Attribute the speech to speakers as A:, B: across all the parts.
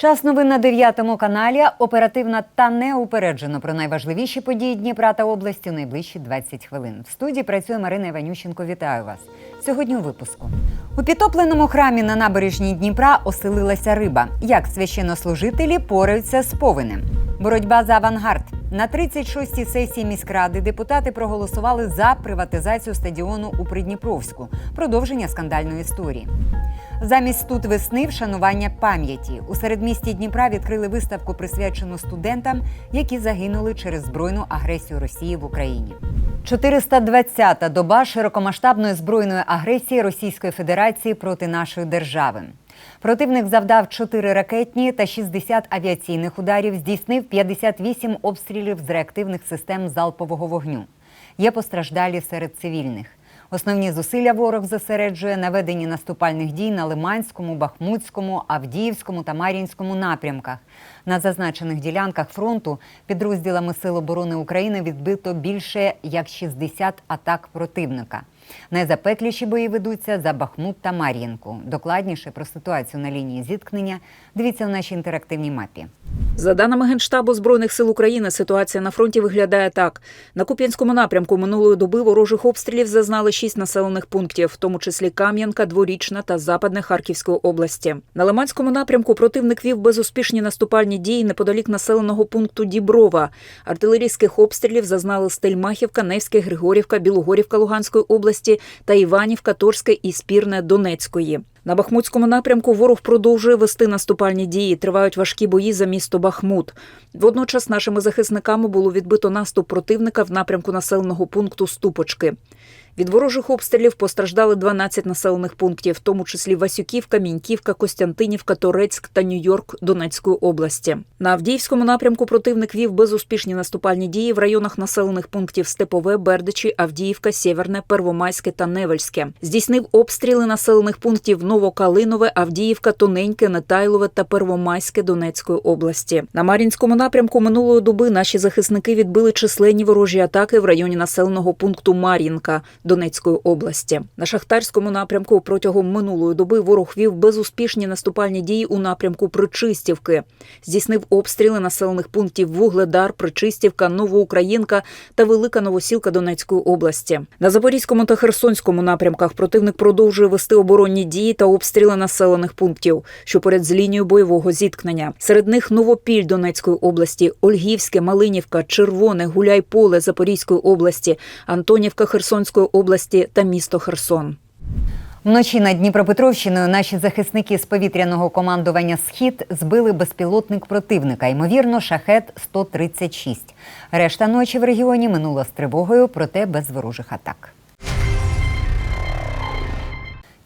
A: Час новин на 9 каналі. Оперативно та неупереджено про найважливіші події Дніпра та області у найближчі 20 хвилин. В студії працює Марина Іванющенко. Вітаю вас. Сьогодні у випуску. У підтопленому храмі на набережній Дніпра оселилася риба. Як священнослужителі пораються з повинем. Боротьба за авангард. На 36-й сесії міськради депутати проголосували за приватизацію стадіону у Придніпровську. Продовження скандальної історії. Замість тут весни вшанування пам'яті у середмісті Дніпра відкрили виставку, присвячену студентам, які загинули через збройну агресію Росії в Україні. 420-та доба широкомасштабної збройної агресії Російської Федерації проти нашої держави. Противник завдав 4 ракетні та 60 авіаційних ударів, здійснив 58 обстрілів з реактивних систем залпового вогню. Є постраждалі серед цивільних. Основні зусилля ворог зосереджує на веденні наступальних дій на Лиманському, Бахмутському, Авдіївському та Мар'їнському напрямках. На зазначених ділянках фронту підрозділами Сил оборони України відбито більше як 60 атак противника. Найзапекліші бої ведуться за Бахмут та Мар'їнку. Докладніше про ситуацію на лінії зіткнення дивіться в нашій інтерактивній мапі.
B: За даними Генштабу Збройних сил України, ситуація на фронті виглядає так: на Куп'янському напрямку минулої доби ворожих обстрілів зазнали шість населених пунктів, в тому числі Кам'янка, Дворічна та Западне Харківської області. На Лиманському напрямку противник вів безуспішні наступальні дії неподалік населеного пункту Діброва. Артилерійських обстрілів зазнали Стельмахівка, Невське, Григорівка, Білогорівка Луганської області та Іванівка, Торське і Спірне Донецької. На Бахмутському напрямку ворог продовжує вести наступальні дії. Тривають важкі бої за місто Бахмут. Водночас нашими захисниками було відбито наступ противника в напрямку населеного пункту Ступочки. Від ворожих обстрілів постраждали 12 населених пунктів, в тому числі Васюківка, Міньківка, Костянтинівка, Торецьк та Нью-Йорк Донецької області. На Авдіївському напрямку противник вів безуспішні наступальні дії в районах населених пунктів Степове, Бердичі, Авдіївка, Сєверне, Первомайське та Невельське. Здійснив обстріли населених пунктів Новокалинове, Авдіївка, Тоненьке, Нетайлове та Первомайське Донецької області. На Мар'їнському напрямку минулої доби наші захисники відбили численні ворожі атаки в районі населеного пункту Мар'їнка. Донецької області. На шахтарському напрямку протягом минулої доби ворог вів безуспішні наступальні дії у напрямку Причистівки. Здійснив обстріли населених пунктів Вугледар, Причистівка, Новоукраїнка та Велика Новосілка Донецької області. На Запорізькому та Херсонському напрямках противник продовжує вести оборонні дії та обстріли населених пунктів, що поряд з лінією бойового зіткнення. Серед них Новопіль Донецької області, Ольгівське, Малинівка, Червоне, Гуляйполе Запорізької області, Антонівка Херсонської області та місто Херсон.
A: Вночі над Дніпропетровщиною наші захисники з повітряного командування Схід збили безпілотник противника, ймовірно, шахет 136 Решта ночі в регіоні минула з тривогою, проте без ворожих атак.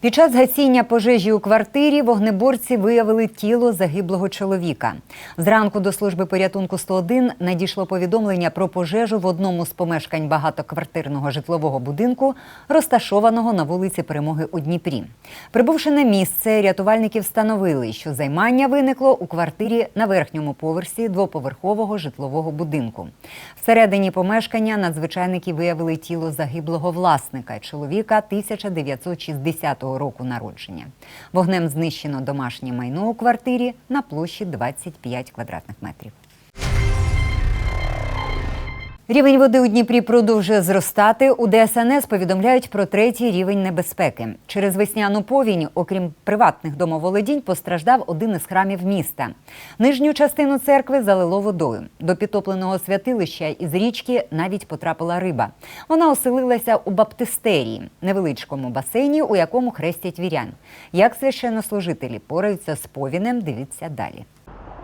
A: Під час гасіння пожежі у квартирі вогнеборці виявили тіло загиблого чоловіка. Зранку до служби порятунку 101 надійшло повідомлення про пожежу в одному з помешкань багатоквартирного житлового будинку, розташованого на вулиці Перемоги у Дніпрі. Прибувши на місце, рятувальники встановили, що займання виникло у квартирі на верхньому поверсі двоповерхового житлового будинку. Всередині помешкання надзвичайники виявили тіло загиблого власника, чоловіка 1960 року народження. Вогнем знищено домашнє майно у квартирі на площі 25 квадратних метрів. Рівень води у Дніпрі продовжує зростати. У ДСНС повідомляють про третій рівень небезпеки. Через весняну повінь, окрім приватних домоволодінь, постраждав один із храмів міста. Нижню частину церкви залило водою. До підтопленого святилища із річки навіть потрапила риба. Вона оселилася у баптистерії, невеличкому басейні, у якому хрестять вірян. Як священнослужителі пораються з повінем, дивіться далі.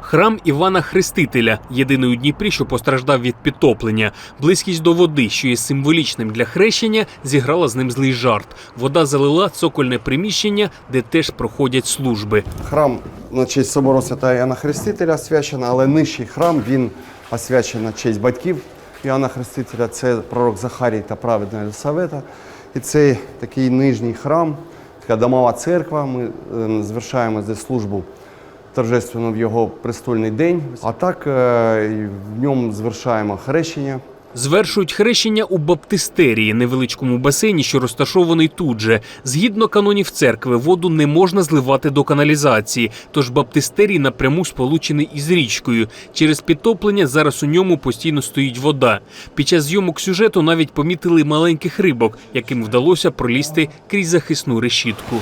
C: Храм Івана Хрестителя, єдиний у Дніпрі, що постраждав від підтоплення. Близькість до води, що є символічним для хрещення, зіграла з ним злий жарт. Вода залила цокольне приміщення, де теж проходять служби.
D: Храм на честь собору Святого Іоанна Хрестителя освячено, але нижчий храм він освячений на честь батьків Іоанна Хрестителя. Це пророк Захарій та праведна Єлисавета. І цей такий нижній храм, така домова церква. Ми е, звершаємо здесь службу торжественно в його престольний день. А так е, в ньому звершаємо хрещення
C: Звершують хрещення у баптистерії, невеличкому басейні, що розташований тут же. Згідно канонів церкви, воду не можна зливати до каналізації, тож баптистерій напряму сполучений із річкою. Через підтоплення зараз у ньому постійно стоїть вода. Під час зйомок сюжету навіть помітили маленьких рибок, яким вдалося пролізти крізь захисну решітку.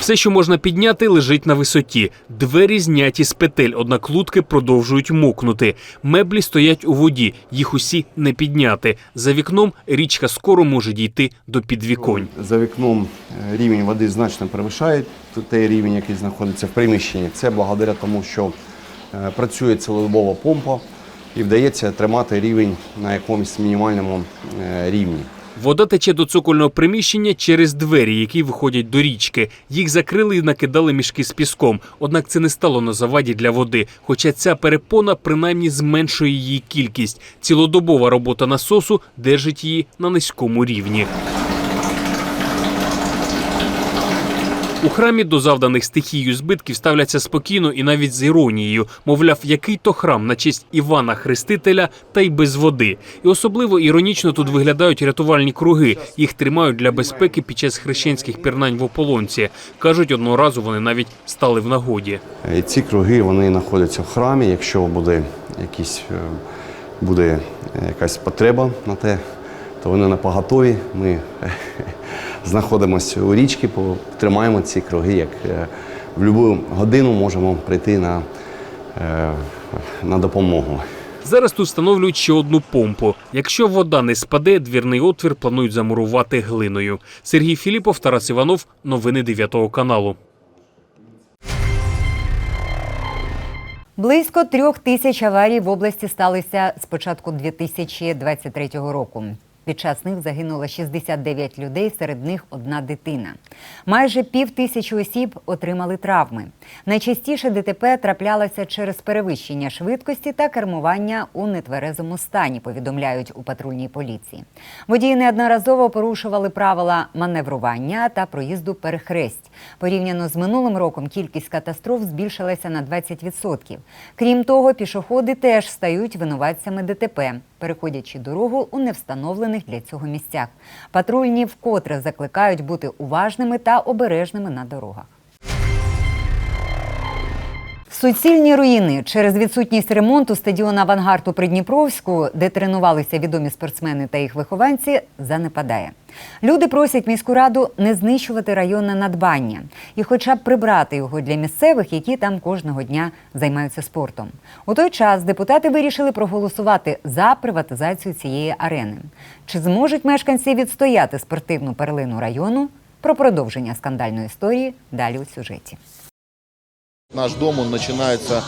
C: Все, що можна підняти, лежить на висоті. Двері зняті з петель, однак лутки продовжують мокнути. Меблі стоять у воді, їх усі не підняти. За вікном річка скоро може дійти до підвіконь.
D: За вікном е, рівень води значно перевищає той рівень, який знаходиться в приміщенні. Це благодаря тому, що е, працює цілодобова помпа і вдається тримати рівень на якомусь мінімальному е, рівні.
C: Вода тече до цокольного приміщення через двері, які виходять до річки. Їх закрили і накидали мішки з піском. Однак це не стало на заваді для води. Хоча ця перепона принаймні зменшує її кількість. Цілодобова робота насосу держить її на низькому рівні. У храмі до завданих стихією збитків ставляться спокійно і навіть з іронією. Мовляв, який то храм на честь Івана Хрестителя та й без води. І особливо іронічно тут виглядають рятувальні круги. Їх тримають для безпеки під час хрещенських пірнань в ополонці. Кажуть, одного разу вони навіть стали в нагоді.
D: Е, Ці круги вони знаходяться в храмі. Якщо буде якісь е, буде якась потреба на те, то вони на поготові. Ми е, знаходимося у річці, по- тримаємо ці круги, як е, в будь-яку годину можемо прийти на, е, на допомогу.
C: Зараз тут встановлюють ще одну помпу. Якщо вода не спаде, двірний отвір планують замурувати глиною. Сергій Філіпов, Тарас Іванов. Новини 9 каналу.
A: Близько трьох тисяч аварій в області сталися з початку 2023 року. Під час них загинуло 69 людей, серед них одна дитина. Майже пів тисячі осіб отримали травми. Найчастіше ДТП траплялося через перевищення швидкості та кермування у нетверезому стані, повідомляють у патрульній поліції. Водії неодноразово порушували правила маневрування та проїзду перехресть. Порівняно з минулим роком кількість катастроф збільшилася на 20%. Крім того, пішоходи теж стають винуватцями ДТП, переходячи дорогу у невстановлених для цього місцях. Патрульні вкотре закликають бути уважними та обережними на дорогах. Суцільні руїни через відсутність ремонту стадіона Авангард у Придніпровську, де тренувалися відомі спортсмени та їх вихованці, занепадає. Люди просять міську раду не знищувати районне надбання і, хоча б прибрати його для місцевих, які там кожного дня займаються спортом. У той час депутати вирішили проголосувати за приватизацію цієї арени. Чи зможуть мешканці відстояти спортивну перлину району? Про продовження скандальної історії далі у сюжеті.
E: Наш дом, он начинается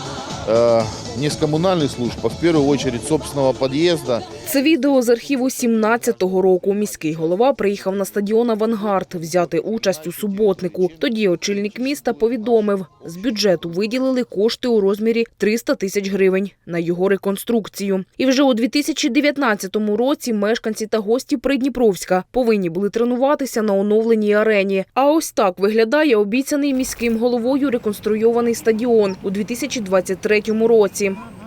E: э, не с коммунальных служб, а в первую очередь с собственного подъезда.
F: Це відео з архіву 17-го року. Міський голова приїхав на стадіон «Авангард» взяти участь у суботнику. Тоді очільник міста повідомив, з бюджету виділили кошти у розмірі 300 тисяч гривень на його реконструкцію. І вже у 2019 році мешканці та гості Придніпровська повинні були тренуватися на оновленій арені. А ось так виглядає обіцяний міським головою реконструйований стадіон у 2023 році. Чернівці.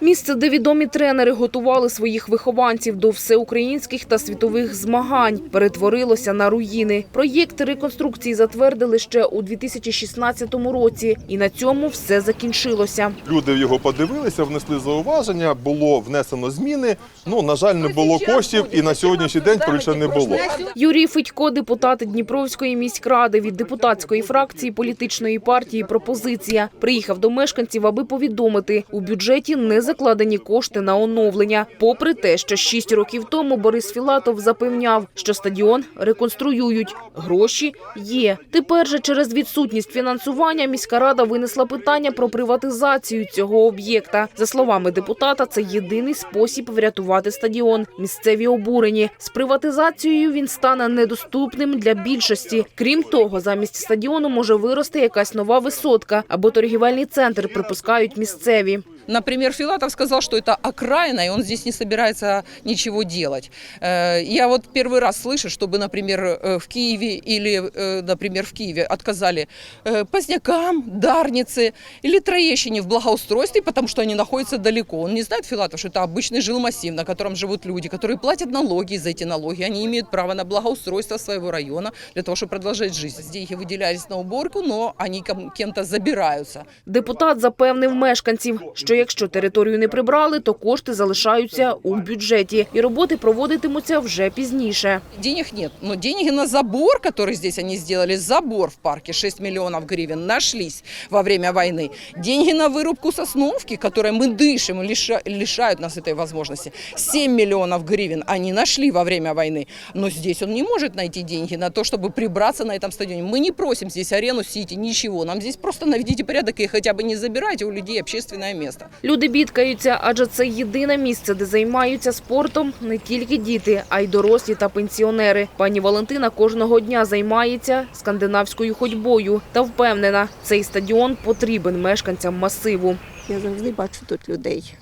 F: Місце, де відомі тренери готували своїх вихованців до всеукраїнських та світових змагань, перетворилося на руїни. Проєкт реконструкції затвердили ще у 2016 році, і на цьому все закінчилося.
G: Люди його подивилися, внесли зауваження, було внесено зміни. Ну, на жаль, не було коштів, і на сьогоднішній день більше не було.
F: Юрій Федько, депутат Дніпровської міськради від депутатської фракції політичної партії «Пропозиція», приїхав до мешканців, аби повідомити, у бюджеті не закладені кошти на оновлення. Попри те, що шість років тому Борис Філатов запевняв, що стадіон реконструюють. Гроші є. Тепер же через відсутність фінансування міська рада винесла питання про приватизацію цього об'єкта. За словами депутата, це єдиний спосіб врятувати стадіон. Місцеві обурені. З приватизацією він стане недоступним для більшості. Крім того, замість стадіону може вирости якась нова висотка або торгівельний центр, припускають місцеві.
H: Например, Филатов сказал, что это окраина, и он здесь не собирается ничего делать. Э, Я вот первый раз слышу, чтобы, например, э, в Киеве или, э, например, в Киеве отказали э, Позднякам, Дарнице или Троещине в благоустройстве, потому что они находятся далеко. Он не знает, Филатов, что это обычный жилмассив, на котором живут люди, которые платят налоги, и за эти налоги они имеют право на благоустройство своего района для того, чтобы продолжать жизнь. Деньги выделялись на уборку, но они ком- кем-то забираются.
F: Депутат запевнив мешканців, що якщо територію не прибрали, то кошти залишаються у бюджеті і роботи проводитимуться вже пізніше.
H: Денег нет, но деньги на забор, который здесь они сделали, забор в парке, 6 миллионов гривен, нашлись во время войны. Деньги на вырубку сосновки, которой мы дышим, и лиша- лишают нас этой возможности, 7 миллионов гривен они нашли во время войны. Но здесь он не может найти деньги на то, чтобы прибраться на этом стадионе. Мы не просим здесь арену Сити, ничего. Нам здесь просто наведите порядок и хотя бы не забирайте у людей общественное место.
F: Люди бідкаються, адже це єдине місце, де займаються спортом не тільки діти, а й дорослі та пенсіонери. Пані Валентина кожного дня займається скандинавською ходьбою та впевнена, цей стадіон потрібен мешканцям масиву.
I: Я завжди бачу тут людей.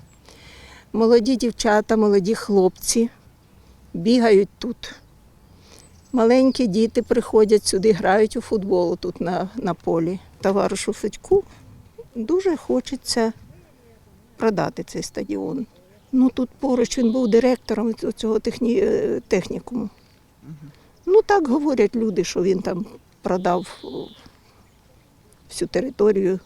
I: Молоді дівчата, молоді хлопці бігають тут. Маленькі діти приходять сюди, грають у футбол тут на, на полі. Товаришу Федьку дуже хочеться продати цей стадіон. Ну тут поруч він був директором цього техні, е, технікуму. Ну так говорять люди, що він там продав всю територію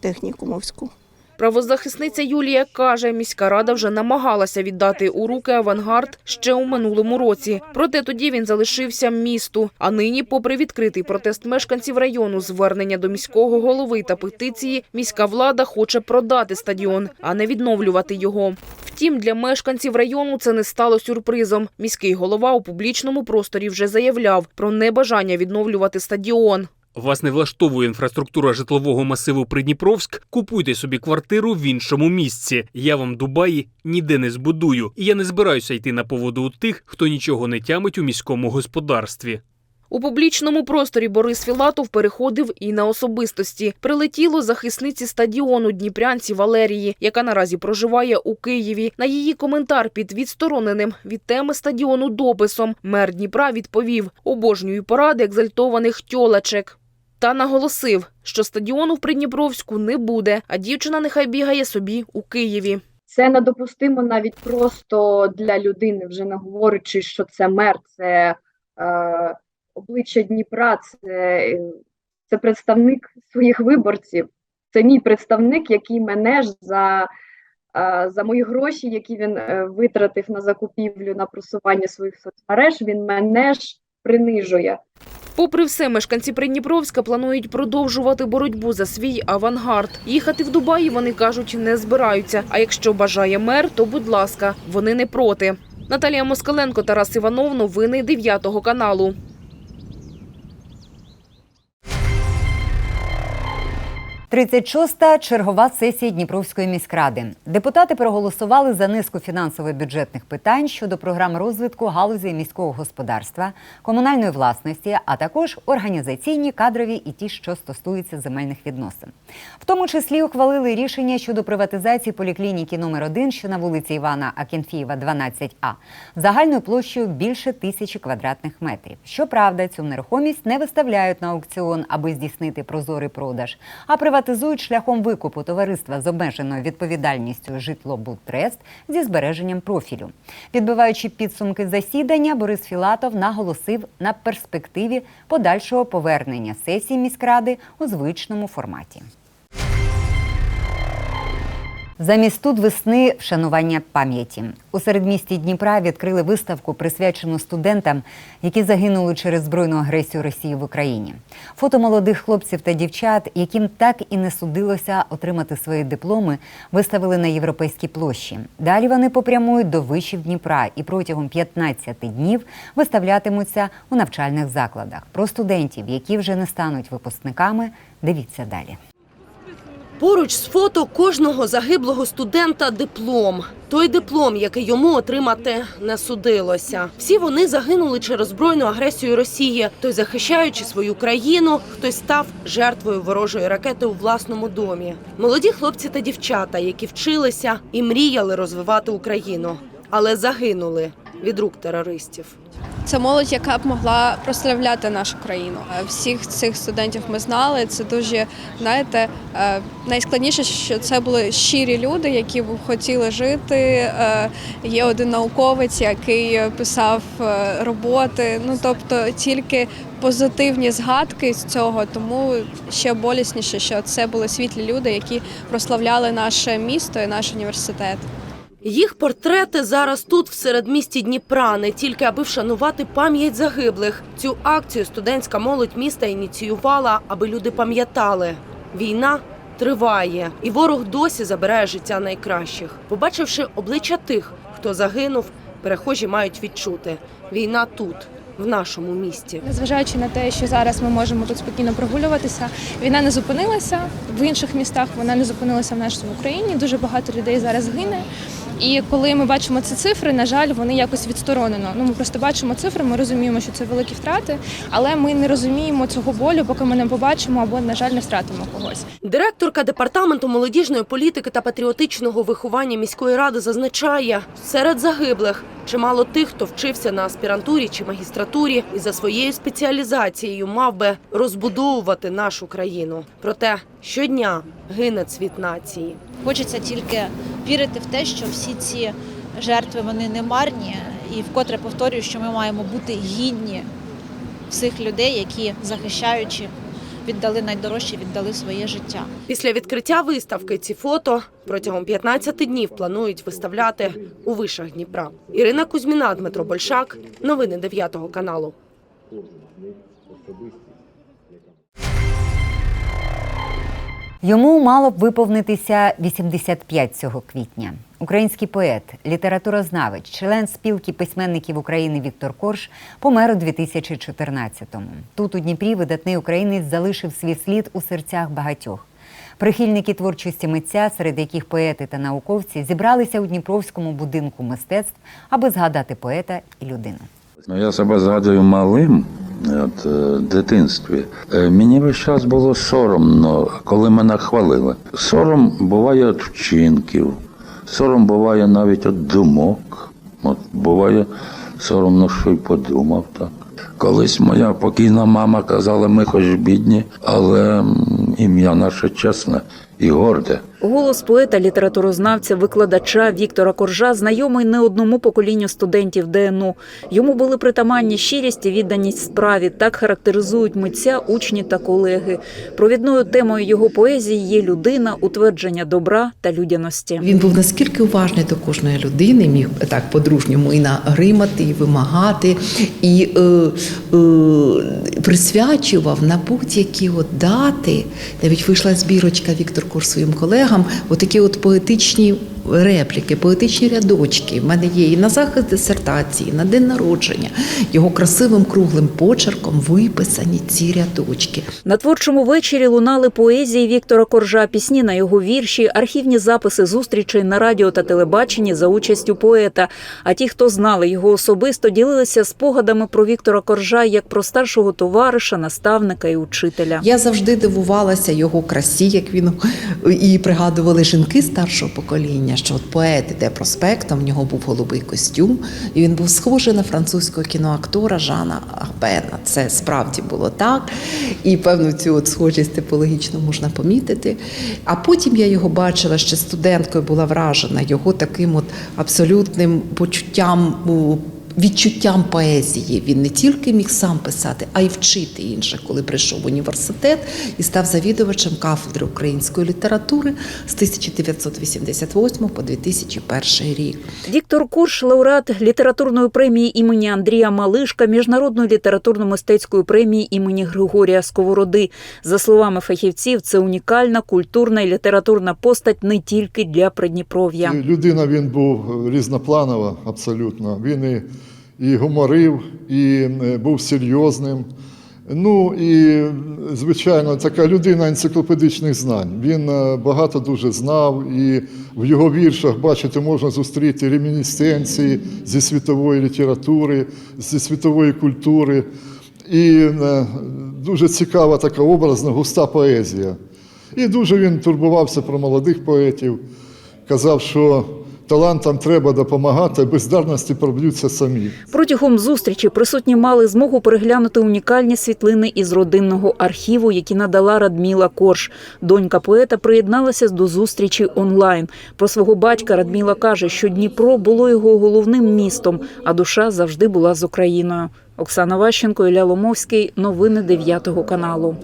I: технікумовську.
F: Правозахисниця Юлія каже, міська рада вже намагалася віддати у руки авангард ще у минулому році. Проте тоді він залишився місту. А нині, попри відкритий протест мешканців району, звернення до міського голови та петиції, міська влада хоче продати стадіон, а не відновлювати його. Втім, для мешканців району це не стало сюрпризом. Міський голова у публічному просторі вже заявляв про небажання відновлювати стадіон.
C: Вас не влаштовує інфраструктура житлового масиву Придніпровськ? Купуйте собі квартиру в іншому місці. Я вам Дубаї ніде не збудую, і я не збираюся йти на поводу у тих, хто нічого не тямить у міському господарстві.
F: У публічному просторі Борис Філатов переходив і на особистості. Прилетіло захисниці стадіону Дніпрянці Валерії, яка наразі проживає у Києві. На її коментар під відстороненим від теми стадіону дописом мер Дніпра відповів: обожнюю поради екзальтованих тьолечек. Та наголосив, що стадіону в Придніпровську не буде, а дівчина нехай бігає собі у Києві.
J: Це недопустимо навіть просто для людини, вже не говорячи, що це мер, це е, обличчя Дніпра, це, це представник своїх виборців. Це мій представник, який мене ж за, е, за мої гроші, які він е, витратив на закупівлю, на просування своїх соцмереж, він мене ж принижує.
F: Попри все, мешканці Придніпровська планують продовжувати боротьбу за свій авангард. Їхати в Дубаї вони кажуть не збираються. А якщо бажає мер, то будь ласка, вони не проти. Наталія Москаленко, Тарас Іванов. Новини 9 каналу.
A: Тридцять шоста чергова сесія Дніпровської міськради. Депутати проголосували за низку фінансово-бюджетних питань щодо програм розвитку галузі міського господарства, комунальної власності, а також організаційні, кадрові і ті, що стосуються земельних відносин. В тому числі ухвалили рішення щодо приватизації поліклініки номер 1 що на вулиці Івана Акінфієва, 12А, загальною площею більше тисячі квадратних метрів. Щоправда, цю нерухомість не виставляють на аукціон, аби здійснити прозорий продаж, а приватизують шляхом викупу товариства з обмеженою відповідальністю «Житлобудтрест» зі збереженням профілю. Підбиваючи підсумки засідання, Борис Філатов наголосив на перспективі подальшого повернення сесії міськради у звичному форматі. Замість тут весни вшанування пам'яті у середмісті Дніпра відкрили виставку, присвячену студентам, які загинули через збройну агресію Росії в Україні. Фото молодих хлопців та дівчат, яким так і не судилося отримати свої дипломи, виставили на європейській площі. Далі вони попрямують до вишів Дніпра і протягом 15 днів виставлятимуться у навчальних закладах. Про студентів, які вже не стануть випускниками, дивіться далі.
K: Поруч з фото кожного загиблого студента диплом. Той диплом, який йому отримати не судилося. Всі вони загинули через збройну агресію Росії. Хтось захищаючи свою країну, хтось став жертвою ворожої ракети у власному домі. Молоді хлопці та дівчата, які вчилися і мріяли розвивати Україну, але загинули від рук терористів.
L: Це молодь, яка б могла прославляти нашу країну. Е, Всіх цих студентів ми знали. Це дуже знаєте, е, найскладніше, що це були щирі люди, які б хотіли жити. Е, Є один науковець, який писав роботи. Ну тобто тільки позитивні згадки з цього, тому ще болісніше, що це були світлі люди, які прославляли наше місто і наш університет.
K: Їх портрети зараз тут, в середмісті Дніпра, не тільки аби вшанувати пам'ять загиблих. Цю акцію студентська молодь міста ініціювала, аби люди пам'ятали. Війна триває, і ворог досі забирає життя найкращих. Побачивши обличчя тих, хто загинув, перехожі мають відчути. Війна тут, в нашому місті.
L: Незважаючи на те, що зараз ми можемо тут спокійно прогулюватися, війна не зупинилася в інших містах. Вона не зупинилася в нашій Україні. Дуже багато людей зараз гине. І коли ми бачимо ці цифри, на жаль, вони якось відсторонено. Ну ми просто бачимо цифри, ми розуміємо, що це великі втрати, але ми не розуміємо цього болю, поки ми не побачимо або, на жаль, не втратимо когось.
K: Директорка департаменту молодіжної політики та патріотичного виховання міської ради зазначає, серед загиблих чимало тих, хто вчився на аспірантурі чи магістратурі і за своєю спеціалізацією мав би розбудовувати нашу країну. Проте щодня гине цвіт нації.
M: Хочеться тільки вірити в те, що всі ці жертви вони не марні, і вкотре повторюю, що ми маємо бути гідні всіх людей, які захищаючи, віддали найдорожче, віддали своє життя.
K: Після відкриття виставки ці фото протягом 15 днів планують виставляти у вишах Дніпра. Ірина Кузьміна, Дмитро Большак. Новини 9 каналу.
A: Йому мало б виповнитися 85 цього квітня. Український поет, літературознавець, член спілки письменників України Віктор Корж помер у 2014-му. Тут у Дніпрі видатний українець залишив свій слід у серцях багатьох. Прихильники творчості митця, серед яких поети та науковці, зібралися у Дніпровському будинку мистецтв, аби згадати поета і людину.
N: Ну, я себе згадую малим, от, е, дитинстві. Е, Мені весь час було соромно, коли мене хвалили. Сором буває від вчинків, сором буває навіть від думок. От, буває соромно, що й подумав так. Колись моя покійна мама казала, ми хоч бідні, але ім'я наше чесне і горде.
B: Голос поета, літературознавця, викладача Віктора Коржа знайомий не одному поколінню студентів ДНУ. Йому були притаманні щирість і відданість справі. Так характеризують митця, учні та колеги. Провідною темою його поезії є людина, утвердження добра та людяності.
O: Він був наскільки уважний до кожної людини, міг так по-дружньому і нагримати, і вимагати, і е, е, присвячував на будь-які от дати. Навіть вийшла збірочка Віктор Кур своїм колегам, отакі от поетичні репліки, поетичні рядочки. В мене є і на захист дисертації, і на день народження. Його красивим круглим почерком виписані ці рядочки.
B: На творчому вечорі лунали поезії Віктора Коржа, пісні на його вірші, архівні записи зустрічей на радіо та телебаченні за участю поета. А ті, хто знали його особисто, ділилися спогадами про Віктора Коржа як про старшого товариша, наставника і учителя.
O: Я завжди дивувалася його красі, як він і пригадували жінки старшого покоління, що от поет іде проспектом, в нього був голубий костюм, і він був схожий на французького кіноактора Жана Арбена. Це справді було так. І певну цю от схожість типологічно можна помітити. А потім я його бачила ще студенткою, була вражена його таким от абсолютним почуттям. Відчуттям поезії. Він не тільки міг сам писати, а й вчити інших, коли прийшов в університет і став завідувачем кафедри української літератури з 1988 по 2001 рік.
B: Віктор Курш, лауреат літературної премії імені Андрія Малишка, міжнародної літературно-мистецької премії імені Григорія Сковороди. За словами фахівців, це унікальна культурна і літературна постать не тільки для Придніпров'я.
P: Людина він був різнопланова, абсолютно. Він і, і гуморив, і е, був серйозним. Ну і, звичайно, така людина енциклопедичних знань. Він е, багато дуже знав, і в його віршах, бачите, можна зустріти ремінісценції зі світової літератури, зі світової культури. І е, дуже цікава така образна, густа поезія. І дуже він турбувався про молодих поетів, казав, що талантам треба допомагати, бездарності проб'ються самі.
B: Протягом зустрічі присутні мали змогу переглянути унікальні світлини із родинного архіву, які надала Радміла Корж. Донька поета приєдналася до зустрічі онлайн. Про свого батька Радміла каже, що Дніпро було його головним містом, а душа завжди була з Україною. Оксана Ващенко, Ілля Ломовський. Новини 9 каналу.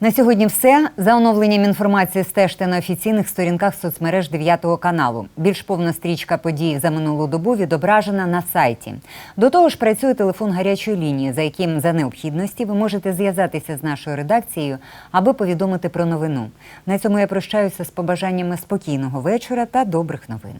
A: На сьогодні все. За оновленням інформації стежте на офіційних сторінках соцмереж 9 каналу. Більш повна стрічка подій за минулу добу відображена на сайті. До того ж, працює телефон гарячої лінії, за яким за необхідності ви можете зв'язатися з нашою редакцією, аби повідомити про новину. На цьому я прощаюся з побажаннями спокійного вечора та добрих новин.